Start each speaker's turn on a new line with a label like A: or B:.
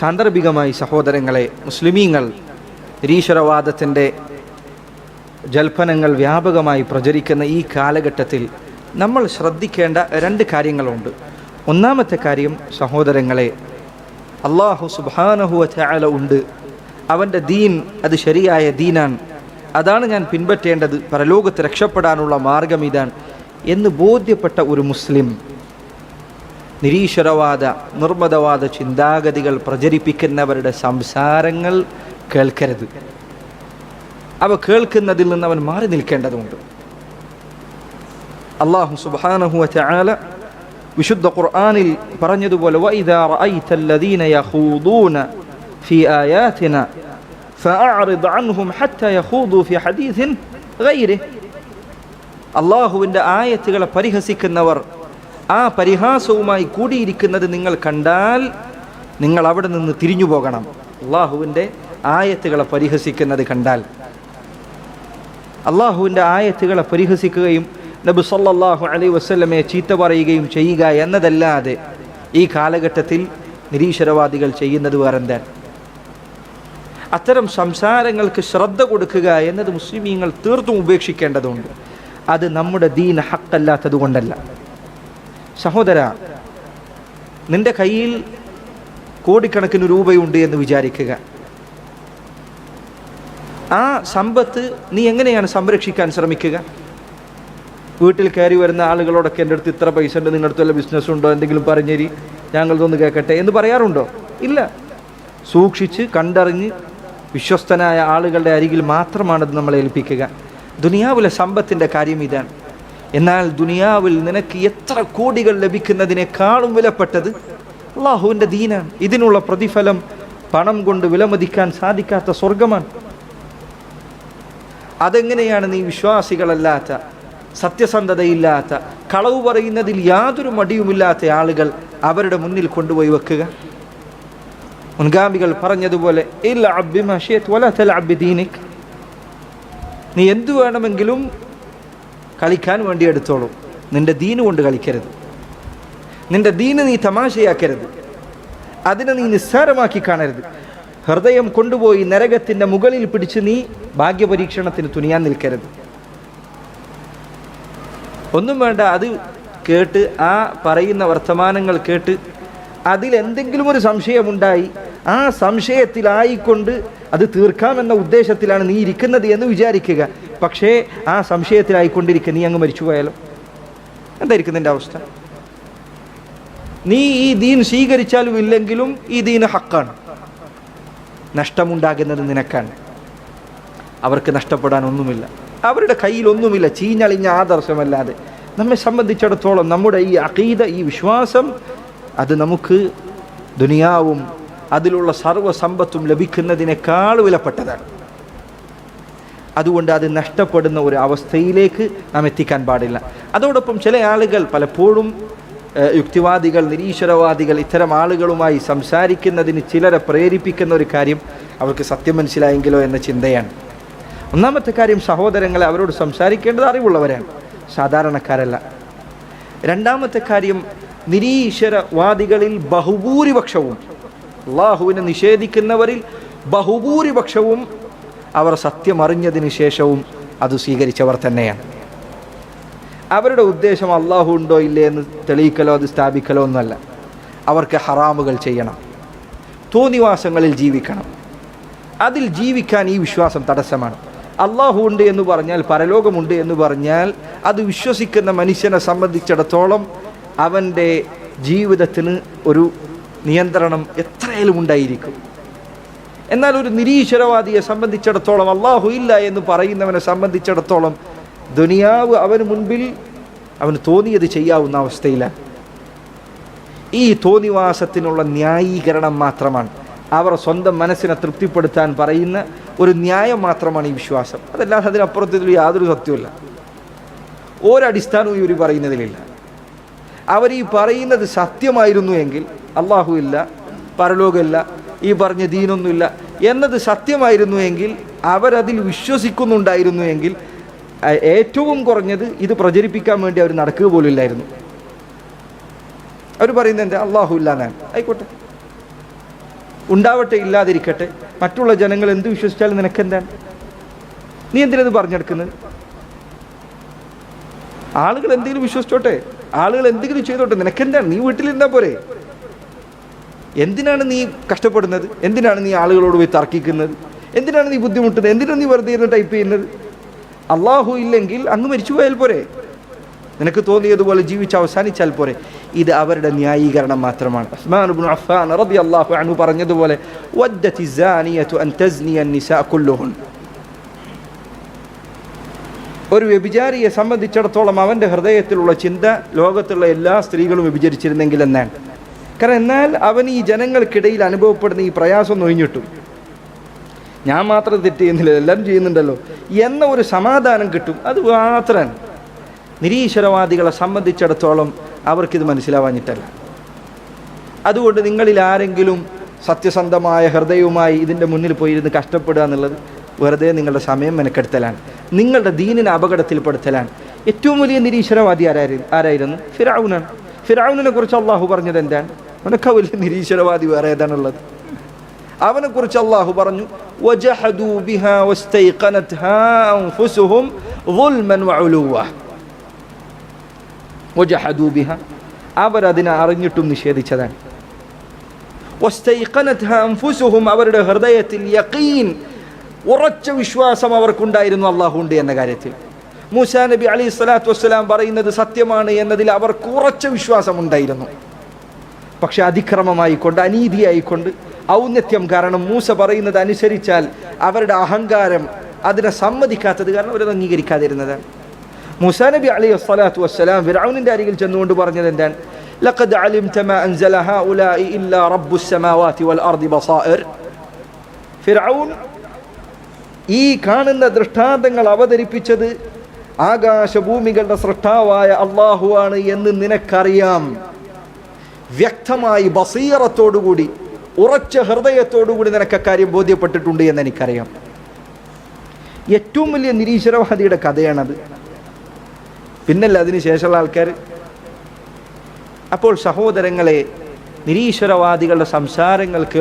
A: സാന്ദർഭികമായി സഹോദരങ്ങളെ മുസ്ലിമീങ്ങൾ നിരീശ്വരവാദത്തിന്റെ ജൽപ്പനങ്ങൾ വ്യാപകമായി പ്രചരിക്കുന്ന ഈ കാലഘട്ടത്തിൽ നമ്മൾ ശ്രദ്ധിക്കേണ്ട രണ്ട് കാര്യങ്ങളുണ്ട്. ഒന്നാമത്തെ കാര്യം സഹോദരങ്ങളെ അള്ളാഹു സുബാനഹുവ ഉണ്ട്. അവന്റെ ദീൻ അത് ശരിയായ ദീനാണ്. അതാണ് ഞാൻ പിൻപറ്റേണ്ടത്. പരലോകത്ത് രക്ഷപ്പെടാനുള്ള മാർഗം ഇതാണ് എന്ന് ബോധ്യപ്പെട്ട ഒരു മുസ്ലിം നിരീശ്വരവാദ നിർമ്മതവാദ ചിന്താഗതികൾ പ്രചരിപ്പിക്കുന്നവരുടെ സംസാരങ്ങൾ കേൾക്കരുത്. അവ കേൾക്കുന്നതിൽ നിന്ന് അവൻ മാറി നിൽക്കേണ്ടതുണ്ട്. അള്ളാഹു സുബാനഹുവ ചാല വിശുദ്ധ ഖുർആാനിൽ പറഞ്ഞതുപോലെ അള്ളാഹുവിന്റെ ആയത്തുകളെ പരിഹസിക്കുന്നവർ ആ പരിഹാസവുമായി കൂടിയിരിക്കുന്നത് നിങ്ങൾ കണ്ടാൽ നിങ്ങൾ അവിടെ നിന്ന് തിരിഞ്ഞു പോകണം. അള്ളാഹുവിന്റെ ആയത്തുകളെ പരിഹസിക്കുന്നത് കണ്ടാൽ. അള്ളാഹുവിന്റെ ആയത്തുകളെ പരിഹസിക്കുകയും നബു സല്ലാഹു അലൈ വസല്ലമയെ ചീത്ത പറയുകയും ചെയ്യുക എന്നതല്ലാതെ ഈ കാലഘട്ടത്തിൽ നിരീശ്വരവാദികൾ ചെയ്യുന്നത് വേറെന്താണ്? അത്തരം സംസാരങ്ങൾക്ക് ശ്രദ്ധ കൊടുക്കുക എന്നത് മുസ്ലിമീങ്ങൾ തീർത്തും ഉപേക്ഷിക്കേണ്ടതുണ്ട്. അത് നമ്മുടെ ദീൻ ഹക്കല്ലാത്തത് കൊണ്ടല്ല സഹോദര നിന്റെ കയ്യിൽ കോടിക്കണക്കിന് രൂപയുണ്ട് എന്ന് വിചാരിക്കുക. ആ സമ്പത്ത് നീ എങ്ങനെയാണ് സംരക്ഷിക്കാൻ ശ്രമിക്കുക? വീട്ടിൽ കയറി വരുന്ന ആളുകളോടൊക്കെ എന്റെ അടുത്ത് ഇത്ര പൈസ ഉണ്ട് നിങ്ങളുടെ അടുത്ത് വല്ല ബിസിനസ് ഉണ്ടോ? എന്തെങ്കിലും പറഞ്ഞേരി ഞങ്ങളതൊന്ന് കേൾക്കട്ടെ എന്ന് പറയാറുണ്ടോ? ഇല്ല. സൂക്ഷിച്ച് കണ്ടറിഞ്ഞ് വിശ്വസ്തനായ ആളുകളുടെ അരികിൽ മാത്രമാണത് നമ്മളെ ഏൽപ്പിക്കുക. ദുനിയാവിലെ സമ്പത്തിന്റെ കാര്യം ഇതാണ്. എന്നാൽ ദുനിയാവിൽ നിനക്ക് എത്ര കോടികൾ ലഭിക്കുന്നതിനേക്കാളും വിലപ്പെട്ടത് അള്ളാഹുവിന്റെ ദീനാണ്. ഇതിനുള്ള പ്രതിഫലം പണം കൊണ്ട് വിലമതിക്കാൻ സാധിക്കാത്ത സ്വർഗമാണ് അതെങ്ങനെയാണ് നീ വിശ്വാസികളല്ലാത്ത സത്യസന്ധതയില്ലാത്ത കളവ് പറയുന്നതിൽ യാതൊരു മടിയുമില്ലാത്ത ആളുകൾ അവരുടെ മുന്നിൽ കൊണ്ടുപോയി വെക്കുക? മുൻഗാമികൾ പറഞ്ഞതുപോലെ നീ എന്തു വേണമെങ്കിലും കളിക്കാൻ വേണ്ടി എടുത്തോളൂ. നിന്റെ ദീന് കൊണ്ട് കളിക്കരുത്. നിന്റെ ദീന് നീ തമാശയാക്കരുത്. അതിനെ നീ നിസ്സാരമാക്കി കാണരുത്. ഹൃദയം കൊണ്ടുപോയി നരകത്തിന്റെ മുകളിൽ പിടിച്ച് നീ ഭാഗ്യപരീക്ഷണത്തിന് തുനിയാൻ നിൽക്കരുത്. ഒന്നും വേണ്ട അത് കേട്ട് ആ പറയുന്ന വർത്തമാനങ്ങൾ കേട്ട് അതിലെന്തെങ്കിലും ഒരു സംശയമുണ്ടായി ആ സംശയത്തിലായിക്കൊണ്ട് അത് തീർക്കാമെന്ന ഉദ്ദേശത്തിലാണ് നീ ഇരിക്കുന്നത് എന്ന് വിചാരിക്കുക. പക്ഷേ ആ സംശയത്തിലായിക്കൊണ്ടിരിക്കുക നീ അങ്ങ് മരിച്ചു പോയാലും? എന്തായിരിക്കും നിന്റെ അവസ്ഥ? നീ ഈ ദീൻ സ്വീകരിച്ചാലും ഇല്ലെങ്കിലും ഈ ദീന് ഹക്കാണ്. നഷ്ടമുണ്ടാകുന്നത് നിനക്കാണ്. അവർക്ക് നഷ്ടപ്പെടാൻ ഒന്നുമില്ല. അവരുടെ കയ്യിൽ ഒന്നുമില്ല. ചീഞ്ഞളിഞ്ഞ ആദർശമല്ലാതെ. നമ്മെ സംബന്ധിച്ചിടത്തോളം നമ്മുടെ ഈ അഖീദ ഈ വിശ്വാസം അത് നമുക്ക് ദുനിയാവും അതിലുള്ള സർവസമ്പത്തും ലഭിക്കുന്നതിനേക്കാൾ വിലപ്പെട്ടതാണ്. അതുകൊണ്ട് അത് നഷ്ടപ്പെടുന്ന ഒരു അവസ്ഥയിലേക്ക് നാം എത്തിക്കാൻ പാടില്ല. അതോടൊപ്പം ചില ആളുകൾ പലപ്പോഴും യുക്തിവാദികൾ നിരീശ്വരവാദികൾ ഇത്തരം ആളുകളുമായി സംസാരിക്കുന്നതിന് ചിലരെ പ്രേരിപ്പിക്കുന്ന ഒരു കാര്യം അവർക്ക് സത്യം മനസ്സിലായെങ്കിലോ എന്ന ചിന്തയാണ്. ഒന്നാമത്തെ കാര്യം സഹോദരങ്ങളെ അവരോട് സംസാരിക്കേണ്ടത് അറിവുള്ളവരാണ് സാധാരണക്കാരല്ല. രണ്ടാമത്തെ കാര്യം നിരീശ്വരവാദികളിൽ ബഹുഭൂരിപക്ഷവും അള്ളാഹുവിനെ നിഷേധിക്കുന്നവരിൽ ബഹുഭൂരിപക്ഷവും അവർ സത്യമറിഞ്ഞതിന് ശേഷവും അത് സ്വീകരിച്ചവർ തന്നെയാണ്. അവരുടെ ഉദ്ദേശം അള്ളാഹു ഉണ്ടോ ഇല്ലേ എന്ന് തെളിയിക്കലോ അത് സ്ഥാപിക്കലോ ഒന്നല്ല അവർക്ക് ഹറാമുകൾ ചെയ്യണം. തോന്നിവാസങ്ങളിൽ ജീവിക്കണം. അതിൽ ജീവിക്കാൻ ഈ വിശ്വാസം തടസ്സമാണ്. അള്ളാഹു ഉണ്ട് എന്ന് പറഞ്ഞാൽ പരലോകമുണ്ട് എന്ന് പറഞ്ഞാൽ അത് വിശ്വസിക്കുന്ന മനുഷ്യനെ സംബന്ധിച്ചിടത്തോളം അവന്റെ ജീവിതത്തിന് ഒരു നിയന്ത്രണം എത്രയാലും ഉണ്ടായിരിക്കും. എന്നാൽ ഒരു നിരീശ്വരവാദിയെ സംബന്ധിച്ചിടത്തോളം അള്ളാഹു ഇല്ല എന്ന് പറയുന്നവനെ സംബന്ധിച്ചിടത്തോളം ദുനിയാവ് അവന് മുൻപിൽ അവന് തോന്നിയത് ചെയ്യാവുന്ന അവസ്ഥയിലാണ്. ഈ തോന്നിവാസത്തിനുള്ള ന്യായീകരണം മാത്രമാണ്. അവർ സ്വന്തം മനസ്സിനെ തൃപ്തിപ്പെടുത്താൻ പറയുന്ന ഒരു ന്യായം മാത്രമാണ് ഈ വിശ്വാസം. അതല്ലാതെ അതിനപ്പുറത്ത് ഇതിൽ യാതൊരു സത്യവുമില്ല. ഒരടിസ്ഥാനവും ഇവർ പറയുന്നതിലില്ല. അവർ ഈ പറയുന്നത് സത്യമായിരുന്നു എങ്കിൽ അള്ളാഹു ഇല്ല പരലോകമില്ല ഈ പറഞ്ഞ ദീനൊന്നുമില്ല എന്നത് സത്യമായിരുന്നു എങ്കിൽ അവരതിൽ വിശ്വസിക്കുന്നുണ്ടായിരുന്നു എങ്കിൽ ഏറ്റവും കുറഞ്ഞത് ഇത് പ്രചരിപ്പിക്കാൻ വേണ്ടി അവർ നടക്കുക പോലും ഇല്ലായിരുന്നു. അവർ പറയുന്നത് എന്താ? അള്ളാഹു ഇല്ല എന്നാണ്. ആയിക്കോട്ടെ. ഉണ്ടാവട്ടെ ഇല്ലാതിരിക്കട്ടെ. മറ്റുള്ള ജനങ്ങൾ എന്ത് വിശ്വസിച്ചാലും നിനക്കെന്താണ്? നീ എന്തിനത് പറഞ്ഞെടുക്കുന്നത്? ആളുകൾ എന്തെങ്കിലും വിശ്വസിച്ചോട്ടെ. ആളുകൾ എന്തെങ്കിലും ചെയ്തോട്ടെ. നിനക്കെന്താണ്? നീ വീട്ടിലിരുന്നാ പോരെ. എന്തിനാണ് നീ കഷ്ടപ്പെടുന്നത്? എന്തിനാണ് നീ ആളുകളോട് പോയി തർക്കിക്കുന്നത്? എന്തിനാണ് നീ ബുദ്ധിമുട്ടുന്നത്? എന്തിനാണ് നീ വെറുതെ ഇരുന്ന് ടൈപ്പ് ചെയ്യുന്നത്? അള്ളാഹു ഇല്ലെങ്കിൽ അങ്ങ് മരിച്ചു പോയാൽ പോരെ. നിനക്ക് തോന്നിയതുപോലെ ജീവിച്ച് അവസാനിച്ചാൽ പോരെ. ഇത് അവരുടെ ന്യായീകരണം മാത്രമാണ്. ഉസ്മാൻ അഫ്ഫാൻ റളിയല്ലാഹു അൻഹു പറഞ്ഞതുപോലെ ഒരു വ്യഭിചാരിയെ സംബന്ധിച്ചിടത്തോളം അവന്റെ ഹൃദയത്തിലുള്ള ചിന്ത ലോകത്തുള്ള എല്ലാ സ്ത്രീകളും വ്യഭിചരിച്ചിരുന്നെങ്കിൽ എന്നാണ്. കാരണം എന്നാൽ അവൻ ഈ ജനങ്ങൾക്കിടയിൽ അനുഭവപ്പെടുന്ന ഈ പ്രയാസം നൊഴിഞ്ഞിട്ടു. ഞാൻ മാത്രം തെറ്റ് ചെയ്യുന്നില്ല എല്ലാവരും ചെയ്യുന്നുണ്ടല്ലോ. എന്ന ഒരു സമാധാനം കിട്ടും അത് മാത്രം. നിരീശ്വരവാദികളെ സംബന്ധിച്ചിടത്തോളം അവർക്കിത് മനസ്സിലാവാഞ്ഞിട്ടല്ല. അതുകൊണ്ട് നിങ്ങളിൽ ആരെങ്കിലും സത്യസന്ധമായ ഹൃദയവുമായി ഇതിന്റെ മുന്നിൽ പോയിരുന്ന് കഷ്ടപ്പെടുക എന്നുള്ളത് വെറുതെ നിങ്ങളുടെ സമയം മെനക്കെടുത്തലാണ്. നിങ്ങളുടെ ദീനിനെ അപകടത്തിൽപ്പെടുത്തലാണ്. ഏറ്റവും വലിയ നിരീശ്വരവാദി ആരായിരുന്നു ആരായിരുന്നു? ഫിറാവുനാണ് ഫിറാവുനെ കുറിച്ച് അള്ളാഹു പറഞ്ഞത് എന്താണ്? അവനൊക്കെ വലിയ നിരീശ്വരവാദി വേറെ ഏതാണുള്ളത് അവനെക്കുറിച്ച് അള്ളാഹു പറഞ്ഞു അവരതിനെ അറിഞ്ഞിട്ടും നിഷേധിച്ചതാണ്. അവരുടെ ഹൃദയത്തിൽ ഉറച്ച വിശ്വാസം അവർക്കുണ്ടായിരുന്നു അള്ളാഹുണ്ട് എന്ന കാര്യത്തിൽ. മൂസാ നബി അലി സ്വലാത്തു വസ്സലാം പറയുന്നത് സത്യമാണ് എന്നതിൽ അവർക്ക് ഉറച്ച വിശ്വാസമുണ്ടായിരുന്നു പക്ഷെ അതിക്രമമായിക്കൊണ്ട് അനീതിയായിക്കൊണ്ട് ഔന്നത്യം കാരണം മൂസ പറയുന്നത് അനുസരിച്ചാൽ അവരുടെ അഹങ്കാരം അതിനെ സമ്മതിക്കാത്തത് കാരണം അവരത് അംഗീകരിക്കാതിരുന്നതാണ് മൂസാ നബി അലി വസ്സലാത്തു വസ്സലാം ഫിറൌനിന്റെ അരികിൽ ചെന്നുകൊണ്ട് പറഞ്ഞത് എന്താണ് لقد علمت ما أنزل هؤلاء إلا رب السماوات والأرض بصائر ഫിറൌൻ ഈ കാണുന്ന ദൃഷ്ടാന്തങ്ങൾ അവതരിപ്പിച്ചത് ആകാശഭൂമികളുടെ സൃഷ്ടാവായ അള്ളാഹുവാണ് എന്ന് നിനക്കറിയാം വ്യക്തമായി ബസീറത്തോടുകൂടി ഉറച്ച ഹൃദയത്തോടുകൂടി നിനക്ക് അക്കാര്യം ബോധ്യപ്പെട്ടിട്ടുണ്ട് എന്ന് എനിക്കറിയാം ഏറ്റവും വലിയ നിരീശ്വരവാദിയുടെ കഥയാണത്. പിന്നല്ല അതിന് ശേഷമുള്ള ആൾക്കാർ അപ്പോൾ സഹോദരങ്ങളെ നിരീശ്വരവാദികളുടെ സംസാരങ്ങൾക്ക്